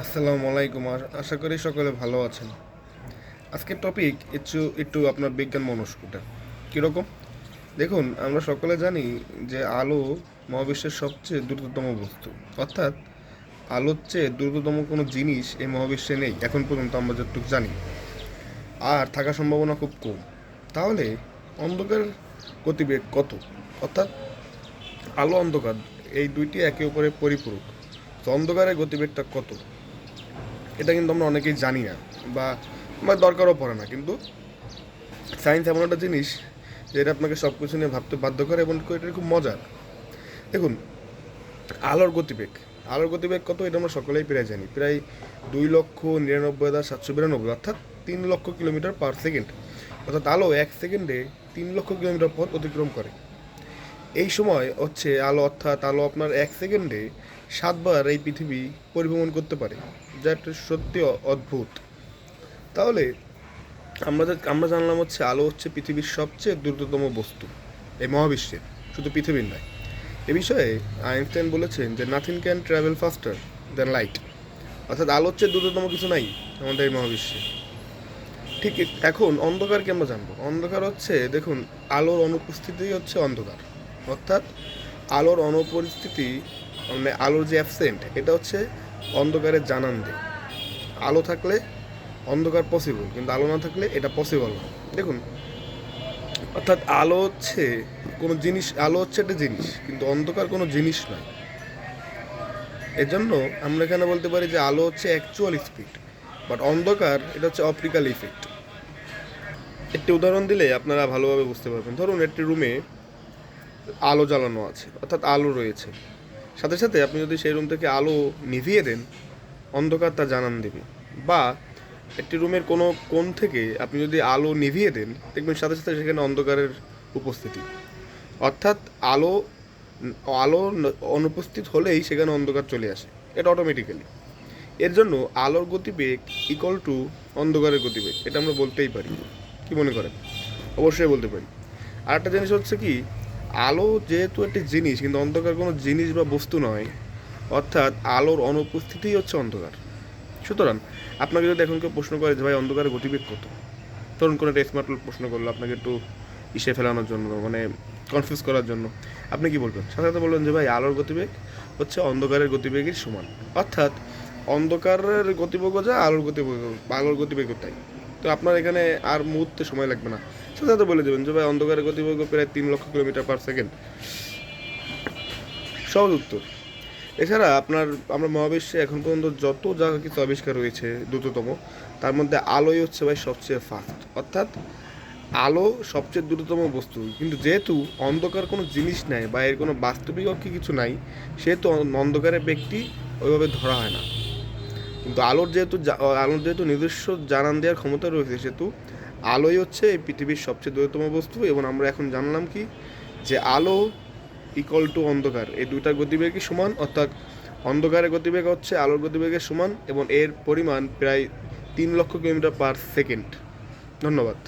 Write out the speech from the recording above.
আসসালামু আলাইকুম। আশা করি সকলে ভালো আছেন। আজকের টপিক একটু একটু আপনার বিজ্ঞান মনস্কটা কীরকম? দেখুন, আমরা সকলে জানি যে আলো মহাবিশ্বের সবচেয়ে দ্রুততম বস্তু। অর্থাৎ, আলোর চেয়ে দ্রুততম কোনো জিনিস এই মহাবিশ্বে নেই, এখন পর্যন্ত আমরা যতটুকু জানি। আর থাকার সম্ভাবনা খুব কম। তাহলে অন্ধকার গতিবেগ কত? অর্থাৎ, আলো অন্ধকার, এই দুইটি একে অপরে পরিপূরক। অন্ধকারের গতিবেগটা কত? এটা কিন্তু আমরা অনেকেই জানি না বা আমার দরকারও পড়ে না, কিন্তু সায়েন্স এমন একটা জিনিস যে এটা আপনাকে সব কিছু নিয়ে ভাবতে বাধ্য করে এবং এটা খুব মজার। দেখুন, আলোর গতিবেগ। আলোর গতিবেগ কত এটা আমরা সকলেই প্রায় জানি। প্রায় দুই লক্ষ নিরানব্বই হাজার সাতশো বিরানব্বই, অর্থাৎ তিন লক্ষ কিলোমিটার পার সেকেন্ড। অর্থাৎ আলো এক সেকেন্ডে তিন লক্ষ কিলোমিটার পথ অতিক্রম করে। এই সময় হচ্ছে আলো, অর্থাৎ আলো আপনার এক সেকেন্ডে সাতবার এই পৃথিবী পরিভ্রমণ করতে পারে, যা একটা সত্যি অদ্ভুত। তাহলে আমরা যা- আমরা জানলাম হচ্ছে আলো হচ্ছে পৃথিবীর সবচেয়ে দ্রুততম বস্তু, এই মহাবিশ্বে, শুধু পৃথিবীর নয়। এ বিষয়ে আইনস্টাইন বলেছেন যে nothing can travel faster than light অর্থাৎ আলো হচ্ছে দ্রুততম কিছু নাই আমাদের এই মহাবিশ্বে। ঠিক এখন অন্ধকারকে আমরা জানব। অন্ধকার হচ্ছে, দেখুন, আলোর অনুপস্থিতি হচ্ছে অন্ধকার। অর্থাৎ আলোর অনুপস্থিতি মানে আলোর যে অ্যাবসেন্ট এটা হচ্ছে অন্ধকারের জানান দেয় আলো থাকলে অন্ধকার পসিবল কিন্তু আলো না থাকলে এটা পসিবল না। দেখুন, অর্থাৎ আলো হচ্ছে কোনো জিনিস, আলো হচ্ছে একটা জিনিস, কিন্তু অন্ধকার কোনো জিনিস নয়। এজন্য আমরা এখানে বলতে পারি যে আলো হচ্ছে অ্যাকচুয়াল স্পিড বাট অন্ধকার এটা হচ্ছে অপটিক্যাল ইফেক্ট একটি উদাহরণ দিলে আপনারা ভালোভাবে বুঝতে পারবেন। ধরুন, একটি রুমে আলো জ্বালানো আছে, অর্থাৎ আলো রয়েছে। সাথে সাথে আপনি যদি সেই রুম থেকে আলো নিভিয়ে দেন, অন্ধকার তা জানান দেবে। বা একটি রুমের কোনো কোণ থেকে আপনি যদি আলো নিভিয়ে দেন, দেখবেন সাথে সাথে সেখানে অন্ধকারের উপস্থিতি। অর্থাৎ আলো আলো অনুপস্থিত হলেই সেখানে অন্ধকার চলে আসে। এটা অটোমেটিক্যালি এর জন্য আলোর গতিবেগ ইকুয়াল টু অন্ধকারের গতিবেগ। এটা আমরা বলতেই পারি। কি মনে করেন? অবশ্যই বলতে পারি। আর একটা জিনিস হচ্ছে কি আলো যেহেতু একটি জিনিস, কিন্তু অন্ধকার কোনো জিনিস বা বস্তু নয়। অর্থাৎ আলোর অনুপস্থিতিই হচ্ছে অন্ধকার। সুতরাং আপনাকে যদি এখন কেউ প্রশ্ন করে যে, ভাই অন্ধকারের গতিবেগ কত? ধরুন কোনো একটা স্মার্ট প্রশ্ন করল আপনাকে একটু ইসে ফেলানোর জন্য মানে কনফিউজ করার জন্য। আপনি কি বলবেন? সাথে সাথে বলবেন যে, ভাই, আলোর গতিবেগ হচ্ছে অন্ধকারের গতিবেগের সমান। অর্থাৎ অন্ধকারের গতিবেগ যা, আলোর গতিবেগ আলোর গতিবেগ তাই। তো আপনার এখানে আর মুহূর্তে সময় লাগবে না। সাথে বলে দেবেন যে ভাই অন্ধকারের গতিবেগ প্রায় তিন লক্ষ কিলোমিটার পার সেকেন্ড সহজ উত্তর। এছাড়া আপনার, আমরা মহাবিশ্বে এখন পর্যন্ত যত যা কিছু আবিষ্কার হয়েছে, দ্রুততম, তার মধ্যে আলোই হচ্ছে ভাই সবচেয়ে ফাস্ট অর্থাৎ আলো সবচেয়ে দ্রুততম বস্তু। কিন্তু যেহেতু অন্ধকার কোনো জিনিস নাই বা এর কোনো বাস্তবিক কিছু নাই, সেহেতু অন্ধকারের ব্যক্তি ওইভাবে ধরা হয় না। কিন্তু আলোর যেহেতু আলোর যেহেতু নিজস্ব জানান দেওয়ার ক্ষমতা রয়েছে, সেহেতু আলোই হচ্ছে এই পৃথিবীর সবচেয়ে দ্রুততম বস্তু এবং আমরা এখন জানলাম কি যে আলো ইকল টু অন্ধকার। এই দুইটার গতিবেগই সমান, অর্থাৎ অন্ধকারের গতিবেগ হচ্ছে আলোর গতিবেগের সমান এবং এর পরিমাণ প্রায় তিন লক্ষ কিলোমিটার পার সেকেন্ড ধন্যবাদ।